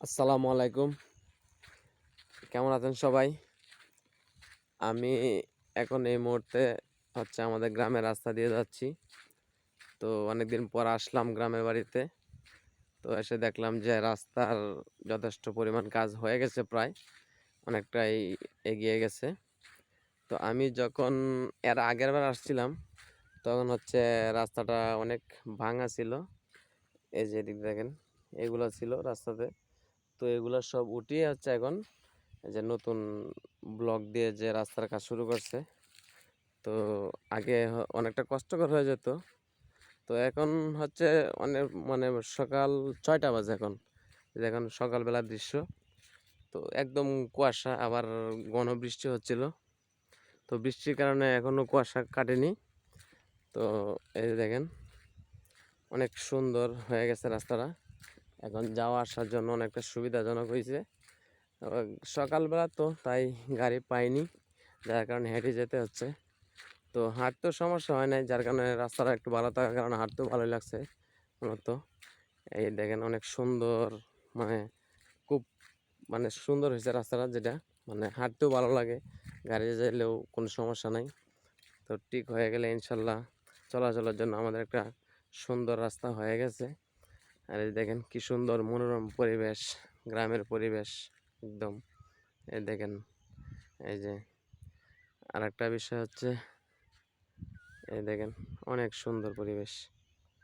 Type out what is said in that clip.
আসসালামু আলাইকুম। কেমন আছেন সবাই? আমি এখন এই মুহূর্তে হচ্ছে আমাদের গ্রামের রাস্তা দিয়ে যাচ্ছি। তো অনেকদিন পর আসলাম গ্রামের বাড়িতে। তো এসে দেখলাম যে রাস্তার যথেষ্ট পরিমাণ কাজ হয়ে গেছে প্রায়, অনেকটাই এগিয়ে গেছে। তো আমি যখন এর আগের বার আসছিলাম, তখন হচ্ছে রাস্তাটা অনেক ভাঙা ছিল। এই যে দেখেন, এগুলো ছিল রাস্তাতে। তো এগুলো সব উঠিয়ে হচ্ছে এখন যে নতুন ব্লক দিয়ে যে রাস্তার কাজ শুরু করছে। তো আগে অনেকটা কষ্টকর হয়ে যেত। তো এখন হচ্ছে অনেক মানে সকাল ছয়টা বাজে এখন। এখন সকালবেলার দৃশ্য। তো একদম কুয়াশা, আবার ঘন বৃষ্টি হচ্ছিল। তো বৃষ্টির কারণে এখনও কুয়াশা কাটেনি। তো এই দেখেন, অনেক সুন্দর হয়ে গেছে রাস্তাটা। এখন যাওয়া আসার জন্য অনেকটা সুবিধাজনক হয়েছে। সকালবেলা তো তাই গাড়ি পাইনি, যার কারণে হেঁটে যেতে হচ্ছে। তো হাঁটতেও সমস্যা হয় নাই, যার কারণে রাস্তাটা একটু ভালো থাকার কারণে হাঁটতেও ভালোই লাগছে মূলত। এই দেখেন অনেক সুন্দর মানে খুব মানে সুন্দর হয়েছে রাস্তাটা যেটা মানে হাঁটতেও ভালো লাগে, গাড়ি যাইলেও কোনো সমস্যা নাই। তো ঠিক হয়ে গেলে ইনশাল্লাহ চলাচলের জন্য আমাদের একটা সুন্দর রাস্তা হয়ে গেছে। আর এই দেখেন কি সুন্দর মনোরম পরিবেশ, গ্রামের পরিবেশ একদম। এই দেখেন, এই যে আর একটা বিষয় হচ্ছে, এই দেখেন অনেক সুন্দর পরিবেশ।